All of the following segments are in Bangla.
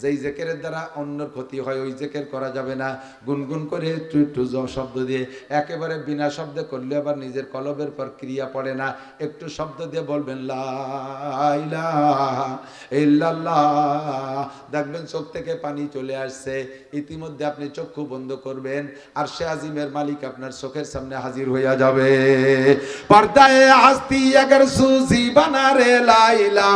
যেই জেকের দ্বারা অন্যর ক্ষতি হয়, ওই জেকের করা যাবে না। গুনগুন করে একটু একটু শব্দ দিয়ে, একেবারে বিনা শব্দে করলে আবার নিজের কলবের পর ক্রিয়া পড়ে না। একটু শব্দ দিয়ে বলবেন দেখবেন চোখ থেকে পানি চলে আসছে। ইতিমধ্যে আপনি চক্ষু বন্ধ করবেন, আর সে আজিমের মালিক আপনার চোখের সামনে হাজির হইয়া যাবে। পর্দায় আস্তি আগর সুজি বানারে লাইলা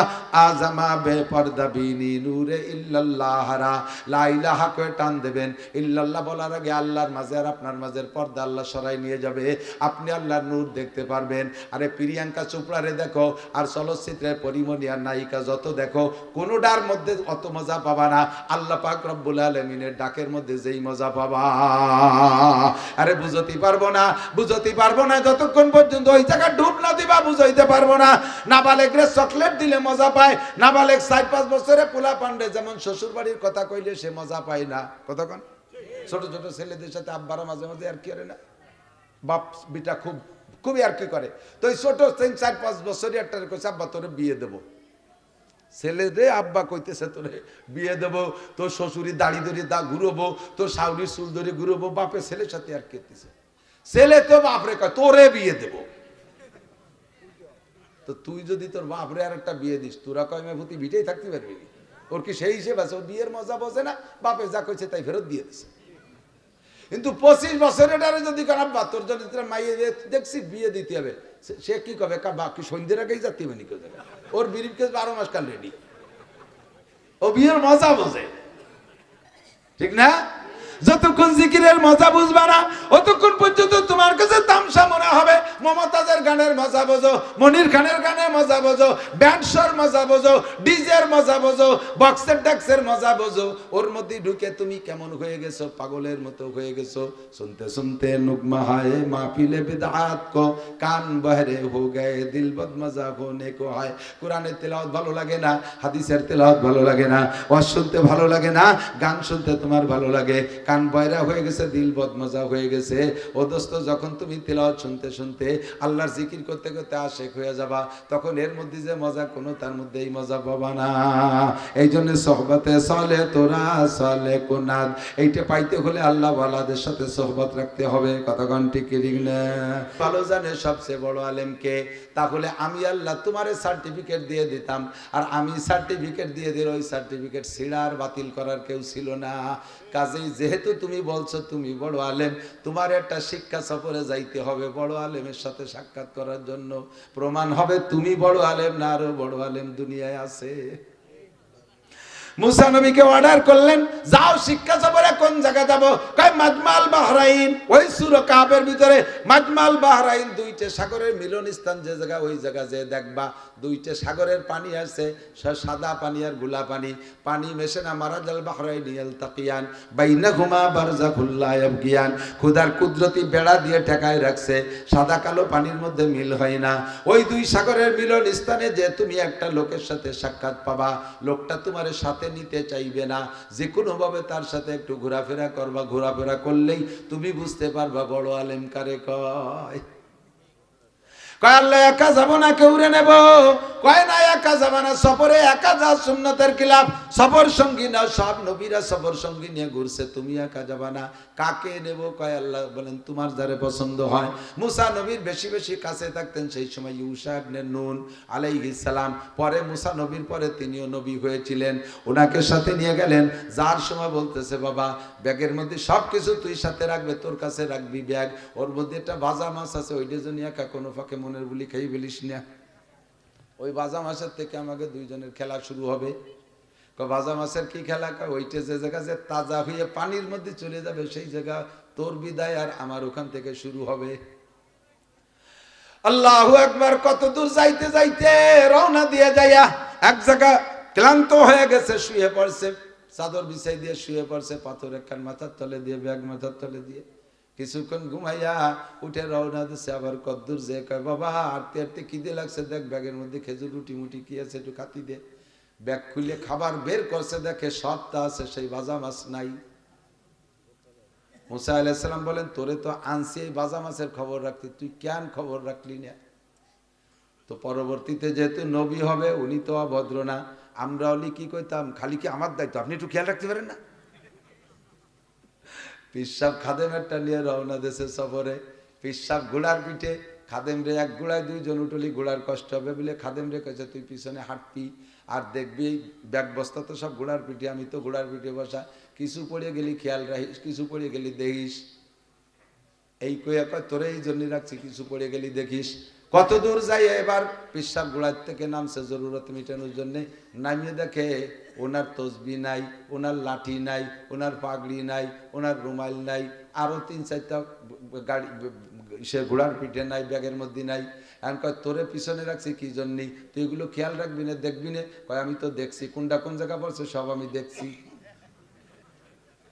আজামা বে পর্দা বিনি নূরে ইল্লাল্লাহ রা লা ইলাহা করে টান দেবেন। ইল্লাল্লাহ বলার আগে আল্লাহর মাঝে আর আপনার মাঝের পর্দা আল্লাহ সরাই নিয়ে যাবে। আপনি আল্লাহর নূর দেখতে পারবেন। আরে প্রিয়াঙ্কা চোপড়ারে দেখো, আর চলচ্চিত্রের পরিমণি আর নায়িকা যত দেখো, কোনোটার মধ্যে অত মজা পাবা না। আল্লাহ পাক রব্বুল আলমিনের ডাকের মধ্যে যেই মজা পাবা। আরে বুঝতে পারব না, বুঝতে পারব না, যতক্ষণ পর্যন্ত ওই জায়গায় ডুব না দিবা, বুঝাইতে পারব না না। নাবালেকরে চকলেট দিলে মজা পায়, নাবালেক চার পাঁচ বছরে পোলা পান্ডে যেমন শ্বশুর বাড়ির কথা কইলে সে মজা পায় না। কতক্ষণ ছোট ছোট ছেলেদের সাথে আব্বারা মাঝে মাঝে আর কি করে না? বাপ, বিটা খুব, খুবই আর কি করে। তো এই ছোট তিন, চার, পাঁচ বছরই একটা কইছে, আব্বা, তোরে বিয়ে দেবো। ছেলে রে, আব্বা কইতেছে তোরে বিয়ে দেব, তোর শ্বশুরি দাড়ি ধরে দা ঘুরবো, তোর শাউরির চুল ধরে ঘুরবো, বাপের ছেলের সাথে আর কেতেছে ছেলে তো বাপরে কয়, তোরে বিয়ে দেব। তো তুই যদি তোর বাপরে আর একটা বিয়ে দিস, তোরা কয় মেভূতি ভিটেই থাকতে পারবি? ওর কি সেই হিসেবে আছে? ও বিয়ের মজা বোঝে না, বাপে যা কইছে তাই ফেরত দিয়ে দিছে। কিন্তু পঁচিশ বছরের ডারে যদি খারাপ বা, তোর যদি তোর মাইয়ে দেখছি বিয়ে দিতে হবে, সে- কি কবে? বাকি সন্ধ্যের আগেই যাতে হবে নিকে ওর বিরিপ কেস বারো মাস কাল রেডি ও বিয়ের মজা বোঝে। ঠিক না? যতক্ষণ জিকিরের মজা বুঝবা না, অতক্ষণ পর্যন্ত তোমার কাছে তামসা মনে হবে মমতাজের গানের মজা বোঝো, মনির খানের গানের মজা বোঝো ব্যান্ডসর মজা বোঝো, ডিজের মজা বোঝো বক্সের ড্যাক্সের মজা বোঝো। ওর মধ্যে ঢুকে তুমি কেমন হয়ে গেছো? পাগলের মতো হয়ে গেছো। শুনতে শুনতে নুকমা হায় মাহফিলে বিদাত কো, কান বহরে হো গয়ে দিল বদ মজা হোনে কো হয়। কোরআনের তেলাওয়াত ভালো লাগে না, হাদিসের তেলাওয়াত ভালো লাগে না, ওয়াজ শুনতে ভালো লাগে না, গান শুনতে তোমার ভালো লাগে। কান বয়রা হয়ে গেছে, দিল বদমজা হয়ে গেছে। ও দোস্ত, যখন তুমি তেলাওয়াত শুনতে শুনতে আল্লাহর জিকির করতে করতে আশেক হয়ে যাবা, তখন এর মধ্যে যে মজা কোনো তার মধ্যে এই মজা পাবা না। এই জন্য সহবতে চলে তোরা চলে কোনাদ। এইটা পাইতে হলে আল্লাহ ওয়ালাদের সাথে সহবত রাখতে হবে কতক্ষণ টিকিরিং না? ভালো জানে সবচেয়ে বড় আলেমকে তাহলে আমি আল্লাহ তোমারে সার্টিফিকেট দিয়ে দিতাম, আর আমি সার্টিফিকেট দিয়ে দিলে ওই সার্টিফিকেট ছিঁড়ার বাতিল করার কেউ ছিল না। কাজেই যেহেতু তুমি বলছো তুমি বড় আলেম, তোমার একটা শিক্ষা সফরে যাইতে হবে বড় আলেমের সাথে সাক্ষাৎ করার জন্য। প্রমাণ হবে তুমি বড় আলেম না আরও বড় আলেম দুনিয়ায় আছে। মুসা নবীকে অর্ডার করলেন, যাও শিক্ষা সফরে কোন জায়গা যাব? কয় মাজমাল বাহরাইন। ওই সুর কাবের ভিতরে মাজমাল বাহরাইন দুইটা সাগরের মিলন স্থান যে জায়গা, ওই জায়গা যে দেখবা, দুইটা সাগরের পানি আছে সাদা পানি আরগুলা পানি। পানি মেশে না, মারা জাল বাহরাইন, ইয়াল তাকিয়ান। বাইনাহুমা বারজাখুল্লাহ ইয়াবগিয়ান খুদার কুদরতি বেড়া দিয়ে ঠেকায় রাখছে, সাদা কালো পানির মধ্যে মিল হয় না। ওই দুই সাগরের মিলন স্থানে যে তুমি একটা লোকের সাথে সাক্ষাৎ পাবা, লোকটা তোমার সাথে নিতে চাইবে না। যে কোনোভাবে তার সাথে একটু ঘোরাফেরা করবা। ঘোরাফেরা করলেই তুমি বুঝতে পারবা বড় আলেম কারে কয়। একা না কেউরে নেব? কয়, না, একা না। সফরে একা যা সুন্নতের কিলাপ সফর সঙ্গী না, সব নবীরা সফর সঙ্গী নিয়ে ঘুরছে, তুমি একা না। কাকে নেব? কয়, আল্লাহ, বলেন, তোমার যারে পছন্দ হয়। মুসা নবীর বেশি বেশি কাছে থাকতেন, সেই সময় ইউসা ইবনে নুন পরে মুসা নবীর পরে তিনিও নবী হয়েছিলেন। ওনাকে সাথে নিয়ে গেলেন, যার সময় বলতেছে, বাবা, ব্যাগের মধ্যে সব কিছু তুই সাথে রাখবে, তোর কাছে রাখবি ব্যাগ, ওর মধ্যে একটা ভাজা মাছ আছে, ওইটা জন্য একা কোনো ফাঁকে মনের বলি খাই বলিস না। ওই ভাজা মাছের থেকে আমাকে দুইজনের খেলা শুরু হবে। ভাজা মাছের কি খেলা? ওইটা যে জায়গা যে তাজা হয়ে পানির মধ্যে চলে যাবে, সেই জায়গা তোর বিদায় আর আমার ওখান থেকে শুরু হবে। আল্লাহ একবার কত দূর যাইতে যাইতে রওনা দিয়ে যাইয়া এক জায়গা ক্লান্ত হয়ে গেছে, শুয়ে পড়ছে। চাদর বিছাই দিয়ে শুয়ে পড়ছে পাথর একখান মাথার তলে দিয়ে, ব্যাগ মাথার তলে দিয়ে। কিছুক্ষণ ঘুমাইয়া উঠে রওনা দিচ্ছে আবার কদ্দূর যে কয়, বাবা আটতে আটতে খিদে লাগছে দেখ, ব্যাগের মধ্যে খেজুর, রুটি মুটি কি আছে একটু খাতি দে। ব্যাগ খুলে খাবার বের করছে, দেখে সবটা আছে, সেই ভাজা মাছ নাই। মুসা আলাইসাল্লাম বলেন, তোরে তো আনছি এই বাজা মাছের খবর রাখতে, তুই কেন খবর রাখলি না? তো পরবর্তীতে যেহেতু নবী হবে, উনি তো অভদ্র না আমরা হলে কি কইতাম, খালি কি আমার দায়িত্ব? আপনি একটু খেয়াল রাখতে পারেন না? পিসাব খাদেমেরটা নিয়ে রওনা দেশে সফরে। পিসাব ঘোড়ার পিঠে খাদেম রে এক গোড়ায় দুইজন উঠলি, ঘোড়ার কষ্ট হবে বলে খাদেম রে কেছে তুই পিছনে হাঁটবি আর দেখবি ব্যাগ বস্তা তো সব ঘোড়ার পিঠে, আমি তো ঘোড়ার পিঠে বসা। কিছু পড়ে গেলি খেয়াল রাখিস, কিছু পড়ে গেলি দেখিস। এই কইয়া কয়, তোরে এই জন্য রাখছি, কিছু পড়ে গেলি দেখিস। কত দূর যাই এবার পিসাব গোড়ার থেকে নামছে, জরুরত মিটানোর জন্য। নামিয়ে দেখে ওনার তসবি নাই, ওনার লাঠি নাই, ওনার পাগড়ি নাই, ওনার রুমাল নাই আরও তিন চারটা গাড়ি, সে ঘোড়ার পিঠে নাই, ব্যাগের মধ্যে নাই। এখন কয়, তোরে পিছনে রাখছি কি জন্যই তুই এগুলো খেয়াল রাখবি না, দেখবি না? কয়, আমি তো দেখছি, কোনটা কোন জায়গা পড়ছে সব আমি দেখছি।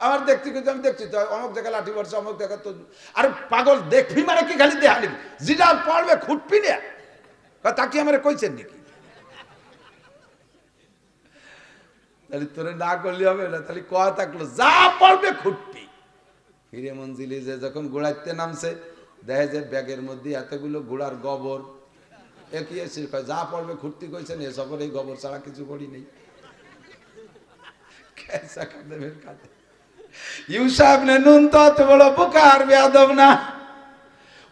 আমার দেখতে কিন্তু আমি দেখছি, তো অমুক জায়গা লাঠি পড়ছে, অমুক জায়গা তো আরে পাগল, দেখবি মানে কি খালি দেখালি যেটা পড়বে, খুঁটবি না? তা কি আমার কইছেন নাকি? তাহলে তোরে না করলে হবে না, তাহলে কয়া থাকল, যা পড়বে খুঁটবি। ফিরে মঞ্জিলি যে যখন গোড়াইতে নামছে, দেখে যে ব্যাগের মধ্যে এতগুলো ঘোড়ার গোবর। এ কি এসে যা পড়বে খুঁটতি কইছেন, এ সফর এই গোবর ছাড়া কিছু করি নেই। ইউসাফ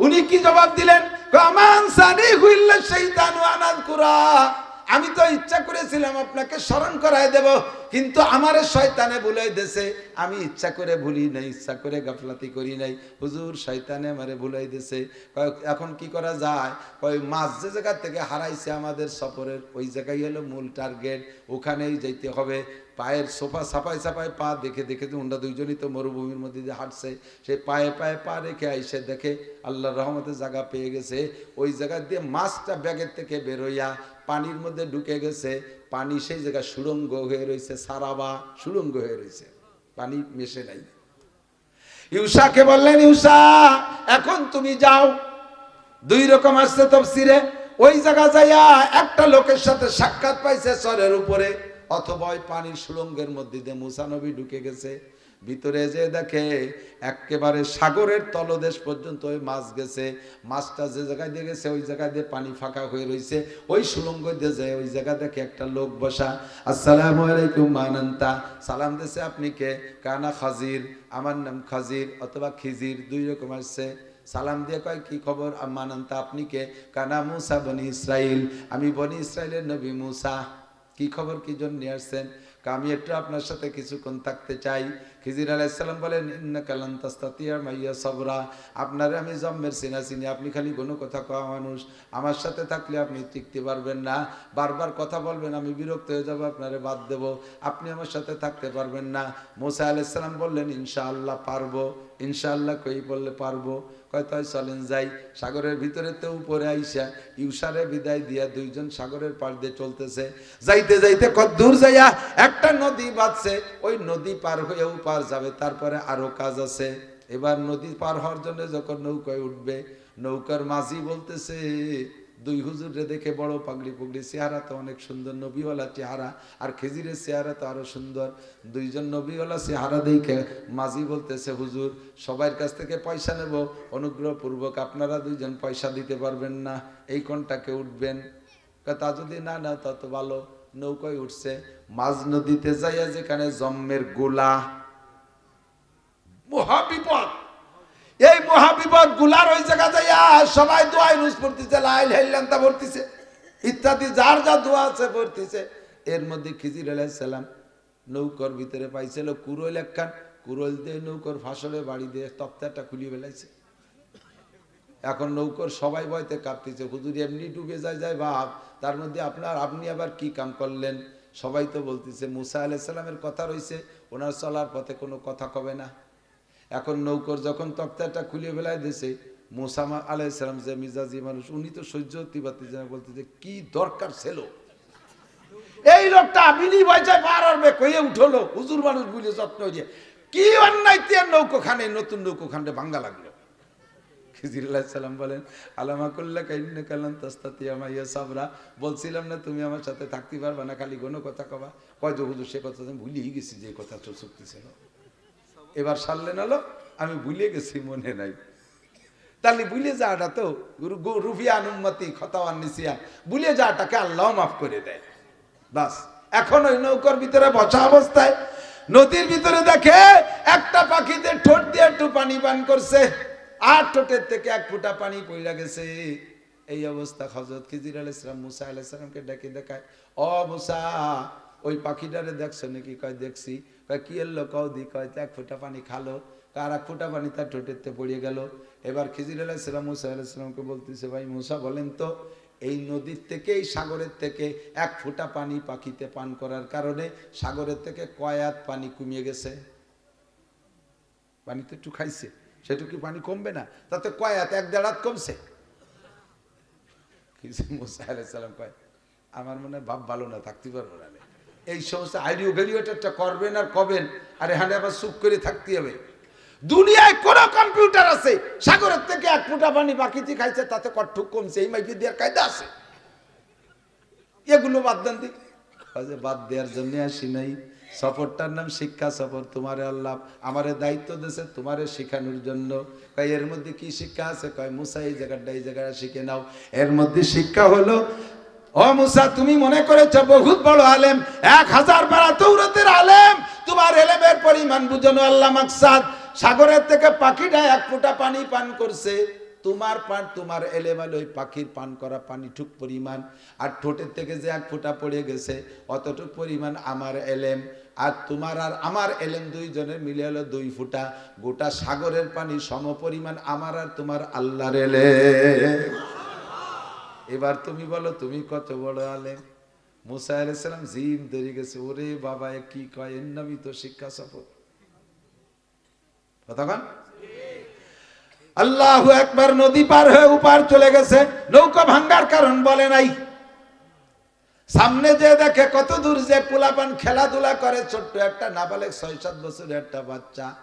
উনি কি জবাব দিলেন? কমান সানি হুইল্লা শৈতানু আনাদ কুরা। আমি তো ইচ্ছা করেছিলাম আপনাকে স্মরণ করায় দেব। কিন্তু আমারে শয়তানে ভুলাই দেছে। আমি ইচ্ছা করে ভুলি নাই, ইচ্ছা করে গাফলাতি করি নাই। হুজুর শয়তানে আমারে ভুলাই দেছে। এখন কি করা যায়? কয়, মাছ যে জায়গা থেকে হারাইছে আমাদের সফরের, ওই জায়গায় হলো মূল টার্গেট। ওখানেই যাইতে হবে। পায়ের সোফা সাপাই সাপাই পা দেখে দেখে তো ওনরা দুইজনই তো মরুভূমির মধ্যে যে হাঁটছে। সে পায়ে পায়ে পা রেখে আইসে দেখে আল্লাহর রহমতে জায়গা পেয়ে গেছে। ওই জায়গা দিয়ে মাছটা ব্যাগের থেকে বেরোইয়া পানির মধ্যে ঢুকে গেছে। পানি সেই জায়গায় সুরঙ্গ হয়ে রয়েছে, সারাবা সুরঙ্গ হয়ে রয়েছে। পানি মেশে নাই। ইউসাকে বললেন ইউসা এখন তুমি যাও। দুই রকম আসছে তফসিরে। ওই জায়গা যাইয়া একটা লোকের সাথে সাক্ষাৎ পাইছে চরের উপরে। অথবা ওই পানির সুরঙ্গের মধ্যে দিয়ে মুসানবী ঢুকে গেছে। ভিতরে যে দেখে একেবারে সাগরের তলদেশ পর্যন্ত ওই মাছ গেছে, মাছটা যে জায়গায় দিয়ে গেছে, ওই জায়গায় দিয়ে পানি ফাঁকা হয়ে রয়েছে ওই সুড়ঙ্গ দিয়ে যায়, ওই জায়গা দেখে একটা লোক বসা, আসসালামু আলাইকুম মানান্তা সালাম দেশে আপনি কে? কানা খাজির, আমার নাম খাজির অথবা খিজির, দুই রকম আসছে। সালাম দিয়ে কয়, কি খবর? আমানান্তা আপনি কে? কানা মুসা বনি ইসরাইল, আমি বনি ইসরাইলের নবী মুসা। কি খবর? কি জন্য নিয়ে আসছেন আমি একটু আপনার সাথে কিছুক্ষণ থাকতে চাই। খিজির আলাইসাল্লাম বলেন ইন্না কালান মাইয়া সবরা। আপনারে আমি জম্মের চিনা চিনি আপনি খালি কোনো কথা কওয়া মানুষ। আমার সাথে থাকলে আপনি টিকতে পারবেন না। বারবার কথা বলবেন, আমি বিরক্ত হয়ে যাব, আপনারে বাদ দেব। আপনি আমার সাথে থাকতে পারবেন না। মোসা আলাইসাল্লাম বললেন, ইনশাআল্লাহ পারব। ইনশাআল্লাহ কই বললে পারব? কয়তাই চলেন যাই। সাগরের ভিতরে তো উপরে আইসা ইউসারে বিদায় দিয়া দুইজন সাগরের পাড় দিয়ে চলতেছে। যাইতে যাইতে কত দূর যাইয়া একটা নদী বাঁধছে। ওই নদী পার হয়ে হয়েও পার যাবে, তারপরে আরও কাজ আছে। এবার নদী পার হওয়ার জন্য যখন নৌকায় উঠবে, নৌকার মাঝি বলতেছে, দুই হুজুরে দেখে বড় পাগড়ি পুগড়ি, চেহারা তো অনেক সুন্দর, নবীওয়ালা চেহারা, আর খেজিরের চেহারা তো আরও সুন্দর। দুইজন নবীওয়ালা চেহারা দেখে মাঝি বলতেছে, হুজুর, সবার কাছ থেকে পয়সা নেব, অনুগ্রহপূর্বক আপনারা দুইজন পয়সা দিতে পারবেন না, এই কোনটাকে উঠবেন? তা যদি না না তত ভালো, নৌকায় উঠছে। মাঝ নদীতে যাইয়া যেখানে জম্মের গোলা মহাবিপদ। এই মহাবিপদগুলার ওই জায়গা যাইয়া সবাই দোয়াই নুস পড়তেছে, লাইল হেল্লান্তা পড়তেছে ইত্যাদি, যার যা দোয়া আছে পড়তেছে এর মধ্যে খিজির আলাইসালাম নৌকর ভিতরে পাইছিল কুরল একখান কুরল দিয়ে নৌকর ফাঁসলে বাড়ি দিয়ে তপ্তাটা খুলিয়ে বেলাইছে এখন নৌকর সবাই বয়তে কাঁপতেছে, হুজুর এমনি ডুবে যায় যায় ভাব তার মধ্যে আপনার, আপনি আবার কি কাম করলেন? সবাই তো বলতেছে, মুসা আলাইসাল্লামের কথা রয়েছে ওনার চলার পথে কোনো কথা কবে না। এখন নৌকর যখন তক্তাটা খুলে বেলায় দিয়েছে মোসামা আলাইসালাম যে মিজাজি মানুষ, উনি তো সহ্য হতে না, বলতেছে, কি দরকার ছিল? এই লোকটা বিনি বয়সায় হবে কইয়ে উঠল। হুজুর মানুষ বুঝে যত্ন দিয়ে কি অন্যায় তিয়ার নৌকো খানে নতুন নৌকো খানটা ভাঙ্গা লাগল? খিজির সালাম বলেন আলামা করলে কাইন্নে কালাম তাস্তাতি আমাইয়া সাবরা। বলছিলাম না, তুমি আমার সাথে থাকতে পারবে না, খালি কোনো কথা কবা। কয় যে, হুজুর, সে কথা ভুলিয়ে গেছি যে কথা তো চুক্তি এবার সারলেন হলো? আমি ভুলে গেছি, মনে নাই। তাহলে ভুলে যাওয়াটা তো রু- অনুমতি খতাওয়ান নিসিয়ান, ভুলে যাওয়াটাকে আল্লাহ মাফ করে দেয়। বাস, এখন ওই নৌকার ভিতরে বসা অবস্থায়, নদীর ভিতরে দেখে একটা পাখিতে ঠোঁট দিয়ে একটু পানি পান করছে, আর ঠোঁটের থেকে এক ফুটা পানি পইলা গেছে। এই অবস্থা হজরত খিজির আল ইসলাম মুসা আল ইসলামকে ডেকে দেখায়। অ মুসা, ওই পাখিটারে দেখছ নাকি? কয়, দেখছি। কি এলো কও দি কয় এক ফুটা পানি খালো। আর এক ফুটা পানি তার ঠোঁটেতে পড়িয়ে গেল। এবার খিজির আলাহ ইসলাম মুসা আলাহ ইসলামকে বলতেছে, ভাই মুসা, বলেন তো, এই নদীর থেকে, এই সাগরের থেকে এক ফুটা পানি পাখিতে পান করার কারণে সাগরের থেকে কয়াত পানি কমিয়ে গেছে? পানি তো একটু খাইছে সেটুকু পানি কমবে না? তাতে কয়াত এক দেড়াত কমছে। মুসা আলাইসাল্লাম কয়, আমার মনে হয় ভাব ভালো না, থাকতে পারব না। এই সমস্ত আইডিও ভেরিয়েটারটা করবেন আর কবেন? আর এখানে আবার চুপ করে থাকতে হবে। দুনিয়ায় কোন কম্পিউটার আছে, সাগরের থেকে এক ফুটা পানি বাকিতে খাইছে, তাতে কট্টুক কমছে, এই মাইপি দেওয়ার কায়দা আছে। এগুলো বাদ দেন দি। বাদ দেওয়ার জন্য আসি নাই। সফরটার নাম শিক্ষা সফর, তোমারে আল্লাহ আমারে দায়িত্ব দিয়েছে, তোমারে শেখানোর জন্য। কয়, এর মধ্যে কি শিক্ষা আছে? কয়, মুসা এই জায়গাটা এই জায়গাটা শিখে নাও। এর মধ্যে শিক্ষা হলো ও মুসা, তুমি মনে করেছ বহুত বড় আলেম, এক হাজার বেড়া তৌরতের আলেম। তোমার এলেমের পরিমাণ বুঝানো আল্লাহ মাকসাদ। সাগরের থেকে পাখিটা এক ফোঁটা পানি পান করছে। তোমার পান, তোমার এলেমাল ওই পাখির পান করা পানি ঠুক পরিমাণ। আর ঠোঁটের থেকে যে এক ফোঁটা পড়ে গেছে, অতটুক পরিমাণ আমার এলেম। আর তোমার আর আমার এলেম দুইজনের মিলে হলো দুই ফুটা। গোটা সাগরের পানি সম পরিমাণ আমার আর তোমার আল্লাহর এলেম। এবার তুমি বলো, তুমি কত বড় আলেম? মুসা আলাইসালাম জিম ধরে গেছে। ওরে বাবা কি কয়? এর তো শিক্ষা সফর। কতক্ষণ আল্লাহ একবার নদী পার হয়ে উপার চলে গেছে। নৌকা ভাঙ্গার কারণ বলে নাই। সামনে যে দেখে কত দূর যে পোলাপান খেলাধুলা করে, ছোট্ট একটা নাবালেক ছয় সাত বছরের একটা বাচ্চা।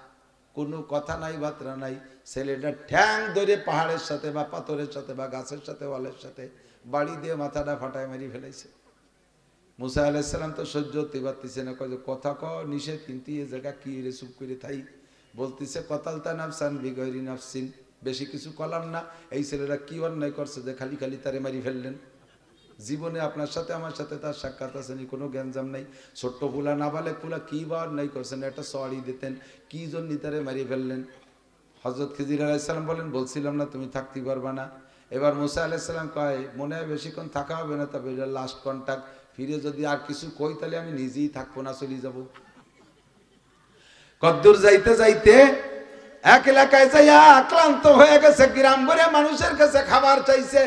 কোনো কথা নাই বার্তা নাই। ছেলেটা ঠ্যাং ধরে পাহাড়ের সাথে বা পাথরের সাথে বা গাছের সাথে, ওয়ালের সাথে বাড়ি দিয়ে মাথাটা ফাটায় মারি ফেলেছে। মুসা আলাইসাল্লাম তো সহ্য হতে পারতেছে না, কয় কথা ক, নিষেধ, কিন্তু এ জায়গা কি রে, চুপ করে থাই? বলতেছে কতালতা নাফসান বিগরি নাফসিন, বেশি কিছু কলাম না, এই ছেলেরা কি অন্যায় করছে যে খালি খালি তারে মারি ফেললেন? জীবনে আপনার সাথে, আমার সাথে তার সাক্ষাৎ আসেনি কোনো জ্ঞানজাম নাই। ছোট্ট ফুলা নাবালেক ফুলা কী বা অন্যায় করছেন, একটা সরি দিতেন, কি জন্য তারে মারি ফেললেন? হজরত খিজির আলাইসাল্লাম বলেন, বলছিলাম না, তুমি থাকতে পারবা না। এবার মুসা আলাইসাল্লাম কয়, মনে হয় বেশিক্ষণ থাকা হবে না, তবে এটা লাস্ট কন্ট্যাক্ট ফিরে যদি আর কিছু কই, তাহলে আমি নিজেই থাকব না, চলে যাব। কদ্দূর যাইতে যাইতে এক এলাকায় যাইয়া আক্রান্ত হয়ে গেছে, গ্রাম ভরে মানুষের কাছে খাবার চাইছে।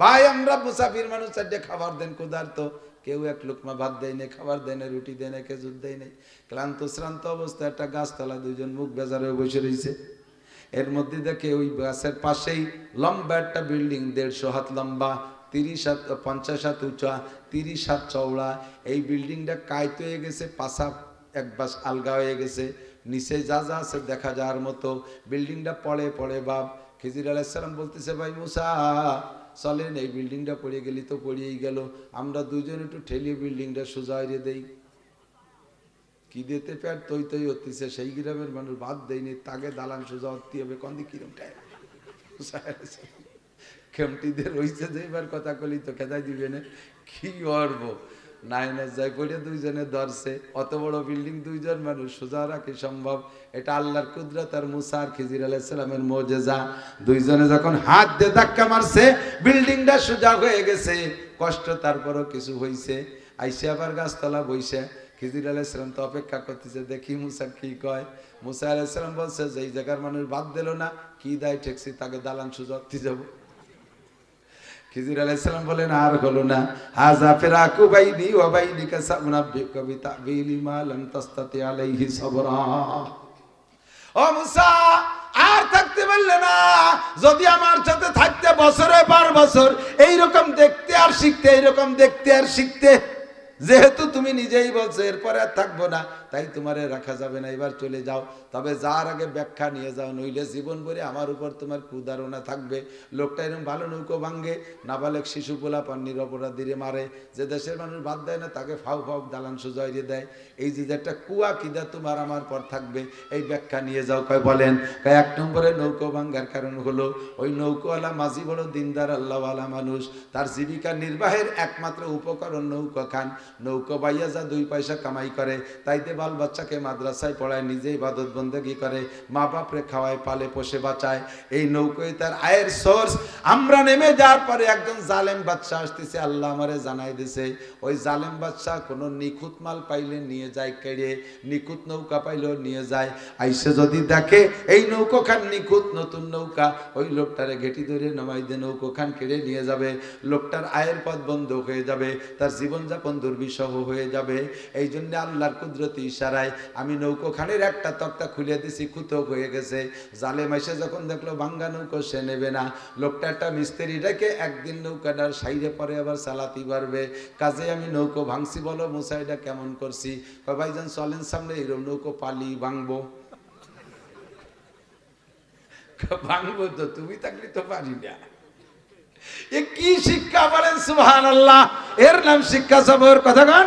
ভাই, আমরা মুসাফির মানুষ, চারটে খাবার দেন কুদার তো কেউ এক লোকমা ভাত দেয় নাই, খাবার দেয় না রুটি দেয় না খেজুর দেয় নাই। ক্লান্ত, শ্রান্ত অবস্থা একটা গাছতলা দুইজন মুখ বেজার বসে রয়েছে এর মধ্যে দেখে ওই গাছের পাশেই লম্বা একটা বিল্ডিং, দেড়শো হাত লম্বা, তিরিশ হাত, পঞ্চাশ হাত উঁচা, তিরিশ হাত চওড়া। এই বিল্ডিংটা কায়ত হয়ে গেছে পাশা এক বাস আলগা হয়ে গেছে। নিচে যা যা আছে দেখা যাওয়ার মতো। বিল্ডিংটা পড়ে পড়ে বাপ। খিজির আলাইসালাম বলতেছে, ভাই মুসা, চলেন, এই বিল্ডিংটা পড়ে গেলি তো পড়িয়েই গেল। আমরা দুজন একটু ঠেলিয়ে বিল্ডিংটা সোজা হয়ে দেই। কি দিতে প্যাট তৈ তৈ হতিছে, সেই গ্রামের মানুষ বাদ দেয়নি, তাকে দালান সোজা হতে হবে কন্দি কিরম খেমটিদের রইছে যে কথা কলি তো খেদাই দিবে না? কি অর্ব নাইনের যাই করে দুইজনে ধরছে, অত বড় বিল্ডিং দুইজন মানুষ, সোজা রাখি সম্ভব? এটা আল্লাহর কুদরত আর মুসা আর খিজির আলাইসালামের মোজেজা। দুইজনে যখন হাত দিয়ে ধাক্কা মারছে বিল্ডিংটা সোজা হয়ে গেছে, কষ্ট তারপরও কিছু হইছে। আইসে আবার গাছতলা বইছে খিজির আলাইসালাম তো অপেক্ষা করতেছে, দেখি মুসা কি কয়। মুসা আলাইসালাম বলছে, যে এই জায়গার মানুষ বাদ দিল না, কি দায় ঠেকছি, তাকে দালান সুযোগ যাব খিজির আলাইসালাম বলেন, আর হলো না। হাজা ফিরাকু বাইনি ওয়া বাইনিকা সাউনাব্বিকা বিতাবিলি মা লাম তাস্তাতি আলাইহি সাবরা। ও মুসা, আর থাকতে পারলে না। যদি আমার সাথে থাকতে বছরে বার বছর, এইরকম দেখতে আর শিখতে, এইরকম দেখতে আর শিখতে যেহেতু তুমি নিজেই বলছো এরপরে আর থাকব না। তাই তোমারে রাখা যাবে না, এবার চলে যাও। তবে যার আগে ব্যাখ্যা নিয়ে যাও, নইলে জীবন ভরে আমার উপর তোমার কুদারণা থাকবে। লোকটা এরকম ভালো নৌকো ভাঙ্গে নাবালেক শিশু পোলা পান্নির অপরাধীরে মারে। যে দেশের মানুষ বাদ দেয় না, তাকে ফাউ ফাউ দালান সুজাইরে দেয়। এই যে একটা কুয়া কিদা তোমার আমার পর থাকবে, এই ব্যাখ্যা নিয়ে যাও, কয় বলেন। কয়, এক নম্বরে নৌকো ভাঙ্গার কারণ হলো, ওই নৌকোওয়ালা মাঝি বড় দিনদার, আল্লাহওয়ালা মানুষ। তার জীবিকা নির্বাহের একমাত্র উপকরণ নৌকো খান। নৌকো বাইয়া যা দুই পয়সা কামাই করে, তাইতে বাল বাচ্চাকে মাদ্রাসায় পড়ায় নিজে ইবাদত বন্দেগি করে মা বাপরে খাওয়ায়, পালে পোষে বাঁচায়। এই নৌকোয় তার আয়ের সোর্স আমরা নেমে যাওয়ার পরে একজন জালেম বাচ্চা আসতেছে, আল্লাহ আমারে জানাই দিছে, ওই জালেম বাচ্চা কোনো নিখুঁত মাল পাইলে নিয়ে যায় কেড়ে, নিখুঁত নৌকা পাইলেও নিয়ে যায়। আইসে যদি দেখে, এই নৌকো খান নিখুঁত, নতুন নৌকা, ওই লোকটারে ঘেটি ধরে নামাই দিয়ে নৌকো খান কেড়ে নিয়ে যাবে। লোকটার আয়ের পথ বন্ধ হয়ে যাবে, তার জীবনযাপন দুর্বিষহ হয়ে যাবে। এই জন্য আল্লাহর কুদরতি ইশারায় আমি নৌকো খানের একটা তক্তা খুলে দিছি খুতো হয়ে গেছে। জালে মাসে যখন দেখল ভাঙ্গা নৌকো, সে নেবে না। লোকটা একটা মিস্ত্রি ডেকে একদিন নৌকাটার সাইডে পরে আবার চালাতে পারবে কাজে আমি নৌকো ভাঙছি বলো, মুসাইটা কেমন করছি? ভাইজান, চলেন সামনে এরকম নৌকো পালি, ভাঙবো। ভাঙবো তো, তুমি থাকলে তো পারি না। কি শিক্ষা বলেন সুবহান আল্লাহ এর নাম শিক্ষা সবর, কথা গান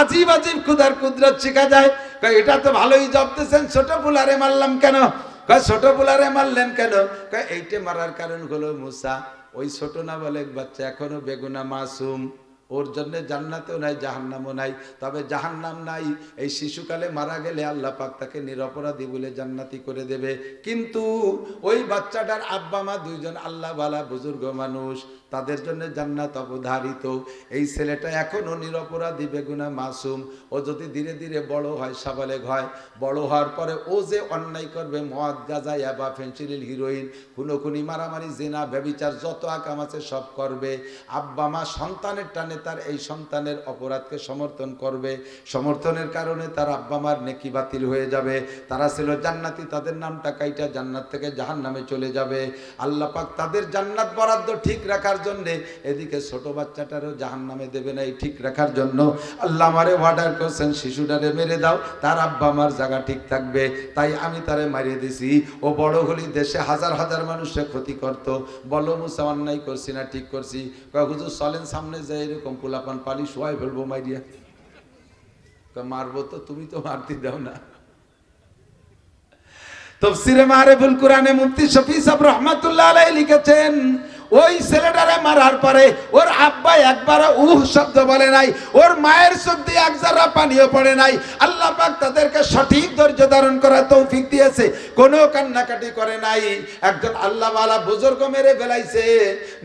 আজিব আজিব খুদার কুদরত শিখা যায়। কয়, এটা তো ভালোই জবতেছেন ছোট পুলারে মারলাম কেন? কয় ছোট পুলারে মারলেন কেন? কয় এইটে মারার কারণ হলো মুসা। ওই ছোট না বলে বাচ্চা এখনও বেগুনা মাসুম। ওর জন্য জান্নাতেও নাই জাহান্নামও নাই। তবে জাহান্নাম নাই। এই শিশুকালে মারা গেলে আল্লাহ পাক তাকে নিরপরাধী বলে জান্নাতি করে দেবে। কিন্তু ওই বাচ্চাটার আব্বা মা দুইজন আল্লাহ বালা বুজুর্গ মানুষ। তাদের জন্য জান্নাত অবধারিত। এই ছেলেটা এখনও নিরপরাধী বেগুনা মাসুম। ও যদি ধীরে ধীরে বড় হয়, সাবালেগ হয়, বড় হওয়ার পরে ও যে অন্যায় করবে, মদ, গাজা, ইয়াবা, ফেন্সিলিল, হিরোইন, খুনোখুনি, মারামারি, জেনা ব্যবিচার যত আকাম আছে সব করবে। আব্বা, মা সন্তানের টানে তার এই সন্তানের অপরাধকে সমর্থন করবে। সমর্থনের কারণে তার আব্বা, মার নেকি বাতিল হয়ে যাবে। তারা ছিল জান্নাতি, তাদের নামটা কাইটা জান্নাত থেকে জাহান নামে চলে যাবে। আল্লাহ পাক তাদের জান্নাত বরাদ্দ ঠিক রাখার জন্যে। এদিকে ছোট বাচ্চাটারও জাহান নামে দেবে না এই ঠিক রাখার জন্য। আল্লাহ আমারে অর্ডার করছেন শিশুটারে মেরে দাও তার আব্বা মার জায়গা ঠিক থাকবে। তাই আমি তারে মারিয়ে দিছি। ও বড় হলি দেশে হাজার হাজার মানুষের ক্ষতি করতো। বলো মুসা অন্যায় করছি না ঠিক করছি। হুজুর চলেন সামনে যাই এরকম পোলাপান পালি শোয়াই ফেলব মাইরিয়া। কয়, মারবো তো তুমি তো মারতে দাও না। তফসিরে মারেফুল কোরআনে মুফতি শফি সাহেব রহমাতুল্লাহ আলাইহি লিখেছেন ওই ছেলেটারে মারার পরে ওর আব্বা একবার উহ শব্দ বলে নাই, ওর মায়ের চোখ এক জারা পানিও পড়ে নাই। আল্লাহ পাক তাদেরকে সঠিক ধৈর্য ধারণ করার তৌফিক দিয়েছে, কোনো কান্নাকাটি করে নাই। একজন আল্লাহ ওয়ালা বুজুর্গ মেরে ফেলাইছে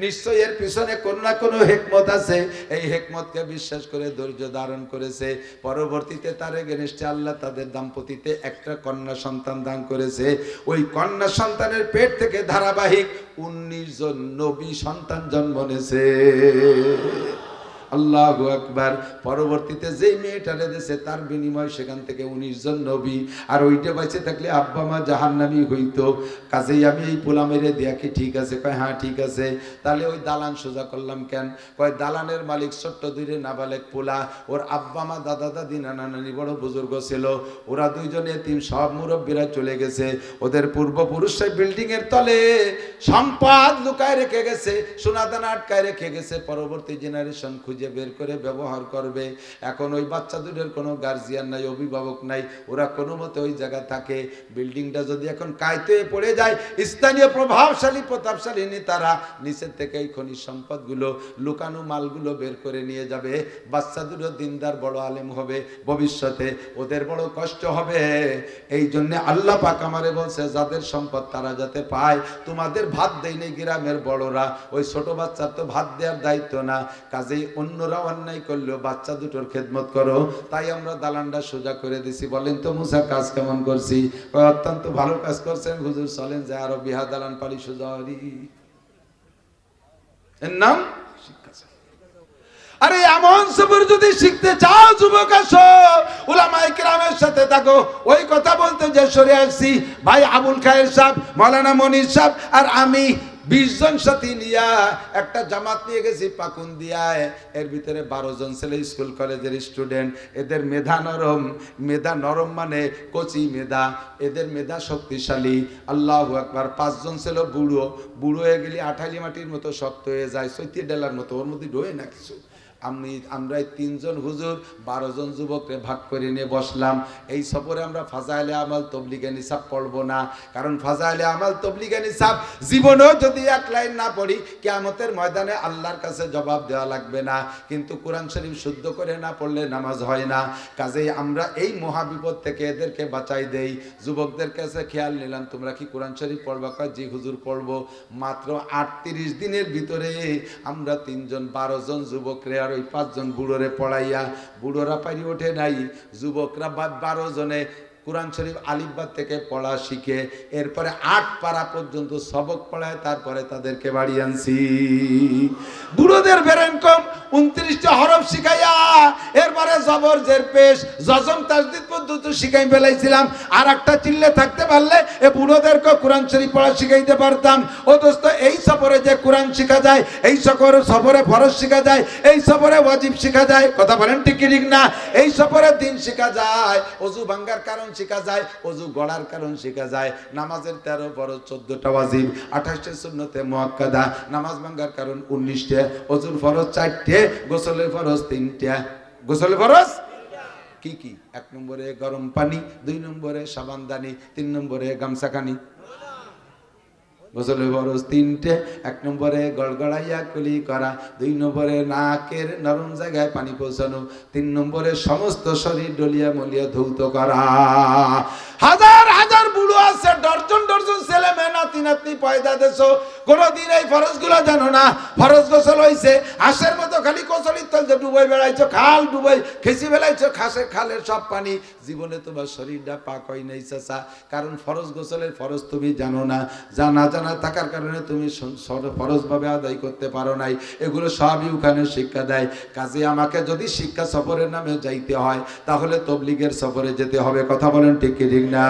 নিশ্চয়ই এর পিছনে কোনো না কোনো হেকমত আছে। এই হেকমতকে বিশ্বাস করে ধৈর্য ধারণ করেছে। পরবর্তীতে তার এগেনস্টে আল্লাহ তাদের দাম্পতিতে একটা কন্যা সন্তান দান করেছে। ওই কন্যা সন্তানের পেট থেকে ধারাবাহিক উনিশ জন নবী সন্তান জন্ম নেছে আল্লাহ আকবার। পরবর্তীতে যেই মেয়েটারে দেশে তার বিনিময় সেখান থেকে উনিশ জন নবী। আর ওইটা বাইচে থাকলে আব্বা মা জাহান্নামি হইতো। কাজেই আমি এই পোলা মেরে কি ঠিক আছে? কয় হ্যাঁ ঠিক আছে। তাহলে ওই দালান সোজা করলাম কেন? কয়, দালানের মালিক ছোট্ট দূরে নাবালেক পোলা। ওর আব্বা মা দাদা দাদি নানা নানি বড় বুজুর্গ ছিল। ওরা দুইজনে তিন সব মুরব্বীরা চলে গেছে। ওদের পূর্বপুরুষ সেই বিল্ডিং এর তলে সম্পদ লুকায় রেখে গেছে, সোনাদানা আটকায় রেখে গেছে। পরবর্তী জেনারেশন খুঁজে বের করে ব্যবহার করবে। এখন ওই বাচ্চা দুটোর কোনো গার্জিয়ান নাই, অভিভাবক নাই, ওরা কোনো মতে ওই জায়গা থাকে। বিল্ডিংটা যদি এখন কায়তে পড়ে যায়, স্থানীয় প্রভাবশালী প্রতাপশালী নেতারা নিচের থেকে এই খনিজ সম্পদগুলো, লুকানো মালগুলো বের করে নিয়ে যাবে। বাচ্চা দুটো দিনদার, বড় আলেম হবে। ভবিষ্যতে ওদের বড় কষ্ট হবে। এই জন্যে আল্লাহ পাক আমারে বলছে, যাদের সম্পদ তারা যাতে পায়। তোমাদের ভাত দেয়নি গ্রামের বড়রা। ওই ছোট বাচ্চার তো ভাত দেওয়ার দায়িত্ব না। কাজেই অন্যরা অন্যায় করলেও বাচ্চা দুটোর খেদমত করো, তাই আমরা দালানটা সোজা করে দিছি। বলেন তো, মুসা, কাজ কেমন করছি? অত্যন্ত ভালো কাজ করছেন। হুজুর চলেন যে আরও বিহা দালান পালি সোজা এর নাম? আরে, এমন সবর যদি শিখতে চাও, যুবক আসো, উলামায়ে কিরামের সাথে থাকো। ওই কথা বলতে যে, সরে আসছি। ভাই আবুল খায়ের সাহেব, মাওলানা মনির সাহেব আর আমি বিশ জন সাথী নিয়া একটা জামাত নিয়ে গেছি পাকুন দিয়ায়। এর ভিতরে বারো জন ছেলে স্কুল কলেজের স্টুডেন্ট। এদের মেধা নরম। মেধা নরম মানে কচি মেধা। এদের মেধা শক্তিশালী। আল্লাহ একবার পাঁচজন ছিল বুড়ো। বুড়ো হয়ে গেলে আঠালি মাটির মতো শক্ত হয়ে যায়। সৈতি ডেলার মতো। ওর মধ্যে ডোয়ে না কিছু। আমি, আমরা তিনজন হুজুর বারো জন যুবককে ভাগ করে নিয়ে বসলাম। এই সফরে আমরা ফাজাইলে আমাল তবলিগে নিসাব পড়ব না। কারণ ফাজাইলে আমাল তবলিগে নিসাব জীবনেও যদি এক লাইন না পড়ি, কেয়ামতের ময়দানে আল্লাহর কাছে জবাব দেওয়া লাগবে না। কিন্তু কোরআন শরীফ শুদ্ধ করে না পড়লে নামাজ হয় না। কাজেই আমরা এই মহাবিপদ থেকে এদেরকে বাঁচাই দেই। যুবকদের কাছে খেয়াল নিলাম, তোমরা কি কোরআন শরীফ পড়বা? কয়, জি হুজুর পড়ব। মাত্র আটত্রিশ দিনের ভিতরে আমরা তিনজন, বারো জন যুবকরে আর ওই পাঁচজন বুড়োরে পড়াইয়া বুড়োরা পারি ওঠে নাই। যুবকরা বারো জনে কোরআন শরীফ আলিব্বাদ থেকে পড়া শিখে, এরপরে আট পাড়া পর্যন্ত সবক পড়ায়, তারপরে তাদেরকে বাড়ি আনছি। বুড়োদের বেরেন কম উনত্রিশটা হরফ শিখাইয়া এরপরে জবর, জের, পেশ, জজম, তাজদিদ পদ্ধতি শিখাই ফেলাইছিলাম। আর একটা চিল্লে থাকতে পারলে এ বুড়োদেরকে কোরআন শরীফ পড়া শিখাইতে পারতাম। ও দোস্ত, এই সফরে যে কোরআন শিখা যায়, এই সফরে সফরে ফরজ শিখা যায়, এই সফরে ওয়াজিব শিখা যায়, কথা বলেন ঠিক ঠিক না? এই সফরে দিন শিখা যায়, অজু ভাঙ্গার কারণ শিখা যায়, অজু গড়ার কারণ শিখা যায়। নামাজের তেরো ফরজ, চোদ্দটা ওয়াজিব, আঠাশটা শূন্যতে মোয়াক্কাদা, নামাজ ভাঙ্গার কারণ উনিশটা, অজুর ফরজ চারটে গোসলের ফরজ তিনটা। গোসলের ফরজ? কি কি? এক নম্বরে গরম পানি, দুই নম্বরে সাবানদানি তিন নম্বরে গামছাখানি গোসলের বরস তিনটে, এক নম্বরে গড়গড়াইয়া কুলি করা, দুই নম্বরে নাকের নরম জায়গায় পানি পৌঁছানো, তিন নম্বরে সমস্ত শরীর ডলিয়া মলিয়া ধৌত করা। হাজার হাজার বুড়ো আছে, ডর্জন ডর্জন ছেলে মেয়ে, নাতি নাতনি পয়দা দেছো। কোনোদিন এই ফরজগুলো জানো না, ফরজ গোসল হয়েছে আশের মতো খালি কচলির তলতে ডুবাই বেড়াইছো, খাল ডুবাই খেসি বেড়াইছো খাসে খালের সব পানি। জীবনে তোমার শরীরটা পাক হয় নাই চাচা। কারণ ফরজ গোসলের ফরজ তুমি জানো না। জানা জানা থাকার কারণে তুমি ফরজ ভাবে আদায় করতে পারো নাই। এগুলো সবই ওখানে শিক্ষা দেয়। কাজে আমাকে যদি শিক্ষা সফরের নামে যাইতে হয়, তাহলে তবলিগের সফরে যেতে হবে। কথা বলেন ঠিক কি ঠিক না?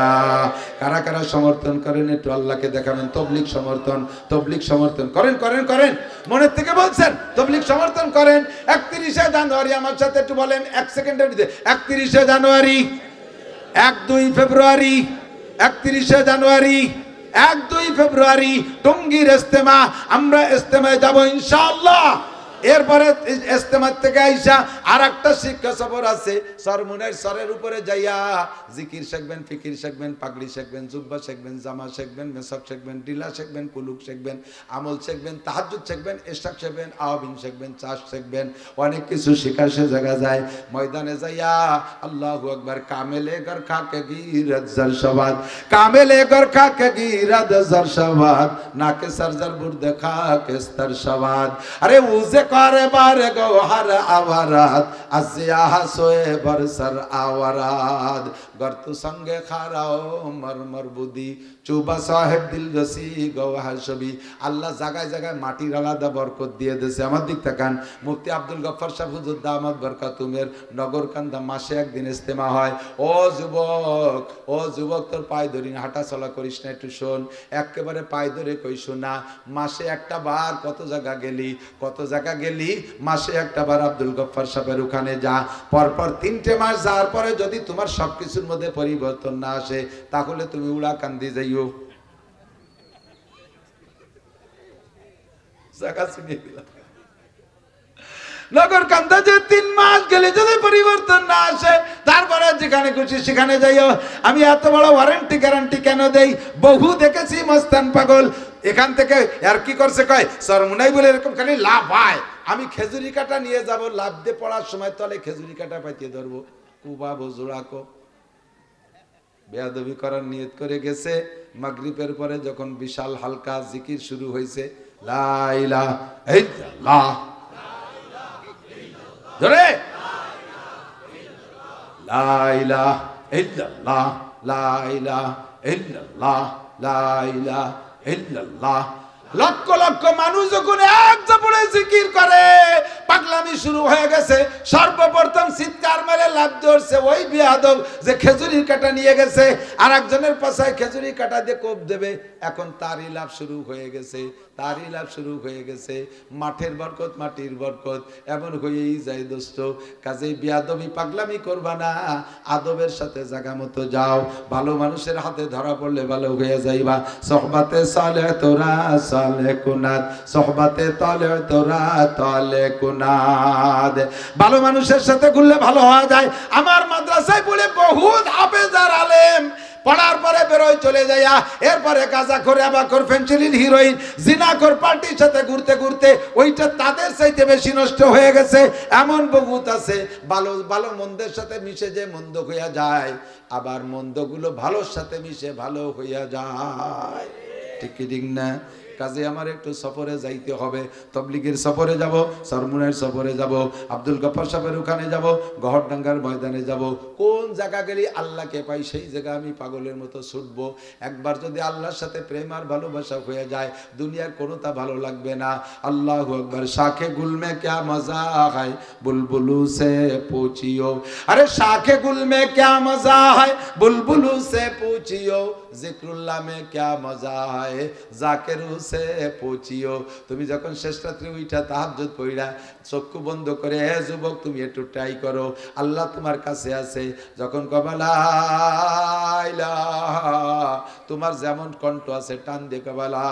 কারা কারা সমর্থন করেন একটু আল্লাহকে দেখাবেন। তবলিগ সমর্থন তবলিগ সমর্থন। করেন করেন করেন। মনের থেকে বলছেন, তবলিগ সমর্থন করেন। একত্রিশে জানুয়ারি আমার সাথে একটু বলেন, এক সেকেন্ডের ভিতরে। একত্রিশে জানুয়ারি। এক দুই ফেব্রুয়ারি একত্রিশে জানুয়ারি এক দুই ফেব্রুয়ারি টঙ্গির ইস্তেমা আমরা ইস্তেমায় যাব ইনশাআল্লাহ। এরপরে ইস্তেমার থেকে আইসা আর একটা শিক্ষা সফর আছে। সরমুনের সরের উপরে যাইয়া জিকির শিখবেন, ফিকির শিখবেন, পাগড়ি শিখবেন, জুব্বা শিখবেন, জামা শিখবেন, মেসক শিখবেন ডিলা শিখবেন কুলুক শিখবেন, আমল শিখবেন তাহাজুদ শিখবেন এশাক শিখবেন, আওয়াবিন শিখবেন, চাষ শিখবেন, অনেক কিছু শেখার সে জায়গা যায়। ময়দানে যাইয়া আল্লাহু একবার কামেলে গর খাকে গিরত জর সবাদ কামেলে গর খাকে গিরত জর সবাদ নাকে সরজর বুর দেখা কে স্তর সবাদ আরে উজে করে বারে গৌহার আওয়ারাত আসিয়া হাসোয়ে বরসর আওয়ারাত গর্তু সঙ্গে খারাও মরমর বুদি চুবা সাহেব দিল রসি গৌহার ছবি আল্লাহ জায়গায় জায়গায় মাটির আলাদা বরকত দিয়ে দিয়েছে। আমার দিক তাকান, মুফতি আব্দুল গফর সাহুজুদ্দা আহমদ বরকাতুমের নগরকান্দা মাসে একদিন ইস্তেমা হয়। ও যুবক ও যুবক, তোর পায়ে ধরি হাঁটা চলা করিস না, একটু শোন। একেবারে পায়ে ধরে কই, শোনা মাসে একটা বার কত জায়গা গেলি, কত জায়গা গেলি, মাসে একটা বার আব্দুল গফর সাহেবের ওখানে যা। পরপর তিনটে মাস যাওয়ার পরে যদি তোমার সব কিছুর মধ্যে পরিবর্তন না আসে, তাহলে তুমি উড়া কান্দি দিলাম নগর কান্দা যে তিন মাস গেলে যদি পরিবর্তন না আসে, তারপরে যেখানে খুশি সেখানে যাইও। আমি এত বড় ওয়ারেন্টি গ্যারান্টি কেন দেই? বহু দেখেছি মস্তান পাগল। এখান থেকে আর কি করছে কয়? সরমুনাই বলে এরকম খালি লাভ হয়। আমি খেজুরি কাটা নিয়ে যাব, লাভ দিয়ে পড়ার সময় তলে খেজুরি কাটা পাইতে ধরবো। কুবা বজুড়াকো বেয়াদবি করার নিয়ত করে গেছে। মাগরিবের পরে যখন বিশাল হালকা জিকির শুরু হয়েছে লাইলা ধরে লাইলা ইল্লাল্লাহ লাইলা ইল্লাল্লাহ লাইলা ইল্লাল্লাহ। লক্ষ লক্ষ মানুষ যখন এক জপড়ে জিকির করে, পাগলামি শুরু হয়ে গেছে। সর্বপ্রথম চিৎকার মেরে লাভ ধরছে ওই বিয়াদব যে খেজুরির কাটা নিয়ে গেছে। আর একজনের পাশায় খেজুরি কাটা দিয়ে কোপ দেবে। এখন তারই লাভ শুরু হয়ে গেছে। তারই লাভ শুরু হয়ে গেছে। মাঠের বরকত, মাটির বরকত, এমন হয়েই যায় দোস্ত। কাজেই বিয়াদবি, পাগলামি করবা না। আদবের সাথে জাগা মতো যাও। ভালো মানুষের হাতে ধরা পড়লে ভালো হয়ে যাইবা। সহবাতে সালে তোরা, সালে কুনাদ সহবাতে তলে তোরা, তলে কুনাদ ভালো মানুষের সাথে ঘুরলে ভালো হওয়া যায়। আমার মাদ্রাসায় পড়ে বহুত হাফেজার আলেম। পড়ার পরে বেরোয় চলে যাইয়া এরপরে কাজা করে, আবার কর ফেন্সিলিন হিরোইন জিনা কর পার্টির সাথে ঘুরতে ঘুরতে ওইটা তাদের চাইতে বেশি নষ্ট হয়ে গেছে। এমন বহুত আছে, ভালো ভালো মন্দের সাথে মিশে যে মন্দ হইয়া যায়, আবার মন্দগুলো ভালোর সাথে মিশে ভালো হইয়া যায়। ঠিক ঠিক না? কাজে আমার একটু সফরে যাইতে হবে। তবলিগের সফরে যাব, সরমুনের সফরে যাব, আব্দুল গফর সাহের ওখানে যাব, গহরডাঙ্গার ময়দানে যাব। কোন জায়গা গেলে আল্লাহকে পাই, সেই জায়গা আমি পাগলের মতো ছুটব। একবার যদি আল্লাহর সাথে প্রেম আর ভালোবাসা হয়ে যায়, দুনিয়ার কোনো তা ভালো লাগবে না। আল্লাহ একবার শাখে গুলমে ক্যা মজা হয়, বুলবুলু সে পুচিও আরে শাখে গুলমে ক্যা মজা হয়, বুলবুলু সে পুচিও জিক্রুল্লাহ মে ক্যা মজা হয়, জাকেরু সে পৌঁছিও তুমি যখন শেষ রাত্রে উইঠা তাহাজ্জুদ পড়া চক্ষু বন্ধ করে, হে যুবক, তুমি একটু ট্রাই করো। আল্লাহ তোমার কাছে আছে। যখন কবালা তোমার যেমন কণ্ঠ আছে, টান দিয়ে কবালা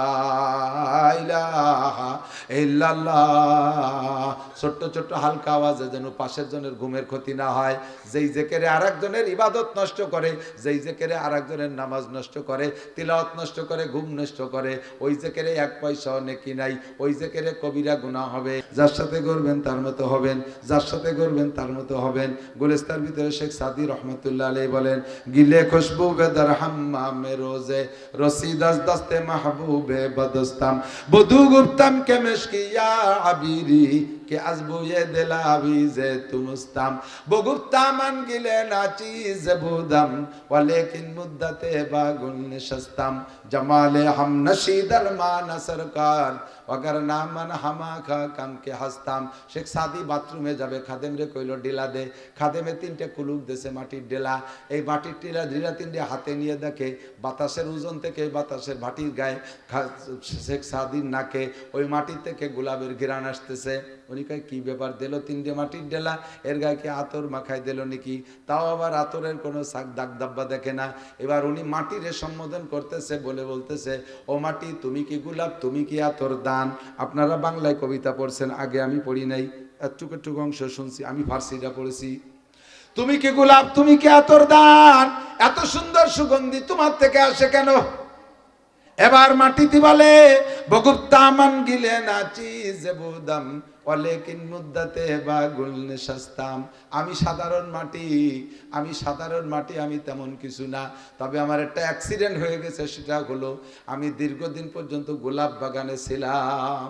ছোট্ট ছোট্ট হালকা আওয়াজে যেন পাশের জনের ঘুমের ক্ষতি না হয়। যেই জেকেরে আর একজনের ইবাদত নষ্ট করে, যেই জেকেরে আর একজনের নামাজ নষ্ট করে, তিলাওয়াত নষ্ট করে, ঘুম নষ্ট করে, ওই জেকেরে এক পয়সাও নেকি নাই, ওই জেকেরে কবিরা গুণা হবে। যার সাথে করবেন তার মতো হবেন, যার সাথে করবেন তার মতো হবেন। গুলিস্তার ভিতরে শেখ সাদি রহমতুল্লাহ আলী বলেন, গিলে খুশবু বেদার হাম্মামে রোজে রসিদাস দস্তে মাহবুবে বদস্তাম। বধু গুপ্তাম কে মেশকিয়া আবিরি কে আজ বুঝে দিলাবি যে তুমস্তাম বগুপ্তামান গিলে নাচি যে বুদাম, ওয়ালেকিন মুদ্দাতে বাগুন সস্তাম জামালে হাম নশিদার মা না সরকার অকার না মান হামা খা কামকে হাসতাম। শেখ সাদি বাথরুমে যাবে খাদেম রে কইল, ডেলা দে। খাদেমে তিনটে কুলুক দেশে মাটির ডেলা। এই মাটির টিলা ঢিলা তিনটে হাতে নিয়ে দেখে বাতাসের ওজন থেকে বাতাসের ভাটির গায়ে শেখ সাদির নাকে, ওই মাটির থেকে গোলাপের ঘিরান আসতেছে। উনি কয়, কী ব্যাপার দিল তিনটে মাটির ডেলা? এর গায়ে কি আতর মাখায় দিল নাকি? তাও আবার আতরের কোনো শাক দাগ দাব্বা দেখে না। এবার উনি মাটিরে সম্বোধন করতেছে, বলে বলতেছে, ও মাটি, তুমি কি গোলাপ, তুমি কি আতর দা দান আপনারা বাংলায় কবিতা পড়ছেন, আগে আমি পড়ি নাই, এতটুকু একটুক অংশ শুনছি, আমি ফার্সিটা পড়েছি। তুমি কি গোলাপ, তুমি কি আতর দান? এত সুন্দর সুগন্ধি তোমার থেকে আসে কেন? এবার মাটিতে বলে বগুপ্তামান গিলে নাচি জেবুদাম অলেকিন মুদ্দাতে বা গুলনে আমি সাধারণ মাটি, আমি সাধারণ মাটি, আমি তেমন কিছু না। তবে আমার একটা অ্যাক্সিডেন্ট হয়ে গেছে, সেটা হলো আমি দীর্ঘদিন পর্যন্ত গোলাপ বাগানে ছিলাম।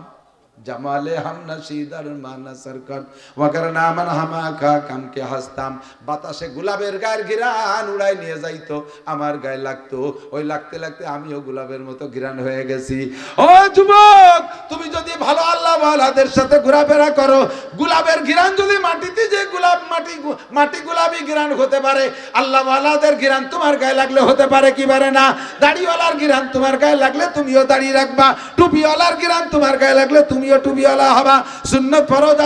জামালে হাম নশিদার মানা সরকার। ওয়াকার নামান হামা খা কামকে হাসতাম। বাতাসে গোলাপের গায়ের গিরান উড়াই নিয়ে যাইতো। আমার গায়ে লাগতো। ওই লাগতে লাগতে আমিও গোলাপের মতো গিরান হয়ে গেছি। ও যুবক, তুমি যদি ভালো আল্লাহ ওয়ালাদের সাথে ঘোরাফেরা করো গোলাপের গিরান যদি মাটিতে যে গোলাপ মাটি মাটি গোলাপি গিরান হতে পারে, আল্লাহ ওয়ালাদের গিরান তোমার গায়ে লাগলে হতে পারে কি পারে না? দাড়িওয়ালার গিরান তোমার গায়ে লাগলে তুমিও দাঁড়িয়ে রাখবা। টুপিওয়ালার গিরান তোমার গায়ে লাগলে হবা, সুন্নত ফরজ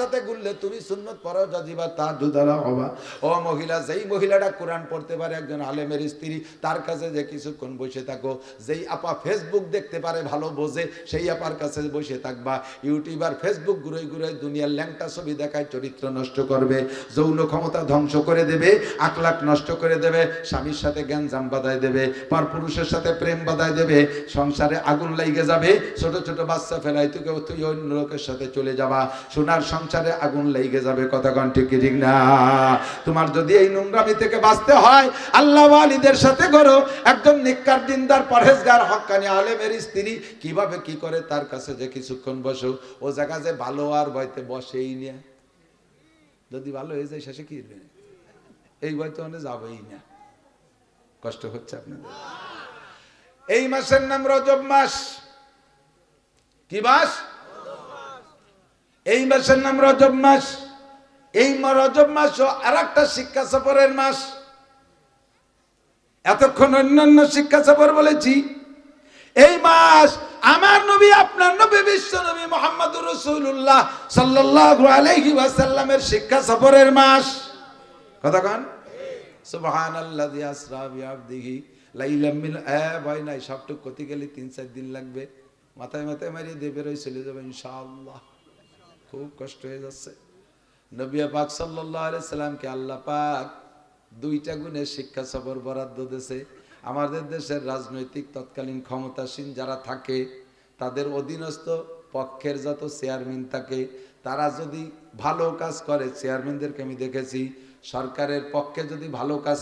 সাথে গুললে তুমি সুন্নত ফরজ আর হবা। ও মহিলা, যেই মহিলাটা কোরআন পড়তে পারে, একজন আলেমের স্ত্রী, তার কাছে যে কিছুক্ষণ বসে থাকো, যেই আপা ফেসবুক দেখতে পারে, ভালো বোঝে, সেই আপার কাছে বসে থাকবা। ইউটিউবার ফেসবুক ঘুরে ঘুরে দুনিয়ার ল্যাংটা ছবি দেখায়, চরিত্র নষ্ট করবে, যৌন ক্ষমতা ধ্বংস করে দেবে আকলাক নষ্ট করে দেবে, স্বামীর সাথে জ্ঞান জাম বাধায় দেবে পর পুরুষের সাথে প্রেম বাধায় দেবে, সংসারে আগুন লাইগে যাবে, ছোট ছোট বাচ্চা ফেলাই তুই তুই অন্য লোকের সাথে চলে যাবা। সোনার সংসারে আগুন লেগে যাবে, কথা ঠিক ঠিক না? তোমার যদি এই নোংরামি থেকে বাঁচতে হয়, আল্লাহ আলীদের সাথে করো। একজন নিকার দিনদার, পরহেজগার হক্কানি আলেমের স্ত্রী, কীভাবে কি করে তার কাছে যে কিছুক্ষণ বসো? ও জায়গা যে ভালো আর বয়তে বসেই নিয়ে যদি ভালো হয়ে যায়, শেষে কি? এই বয়তে অনেক যাবেই না। কষ্ট হচ্ছে আপনাদের। এই মাসের নাম রজব মাস। মাস এই মাসের নাম রজব মাস। এই রজব মাস ও আর একটা শিক্ষা সফরের মাস। এতক্ষণ অন্যান্য শিক্ষা সফর বলেছি। এই মাস আমার নবী, আপনার নবী, বিশ্ব নবী মোহাম্মদুর রসুল্লাহ সাল্লাল্লাহু আলাইহি ওয়াসাল্লামের শিক্ষা সফরের মাস। কথা কন। সুবহানাল্লাযী আসরা বিআবদিহি লাইলাম মিন, এ ভাই নাই, সবটুক করতে গেলে তিন চার দিন লাগবে। মাথায় মাথায় মারিয়ে দিয়ে বেরোয় চলে যাবে, ইনশাআল্লাহ। খুব কষ্ট হয়ে যাচ্ছে। নবিয়া পাক আলাইহি সাল্লামকে আল্লাহ পাক দুইটা গুণের শিক্ষা সফর বরাদ্দ দেশে আমাদের দেশের রাজনৈতিক তৎকালীন ক্ষমতাসীন যারা থাকে, তাদের অধীনস্থ পক্ষের যত চেয়ারম্যান থাকে, তারা যদি ভালো কাজ করে, চেয়ারম্যানদেরকে আমি দেখেছি, সরকারের পক্ষে যদি ভালো কাজ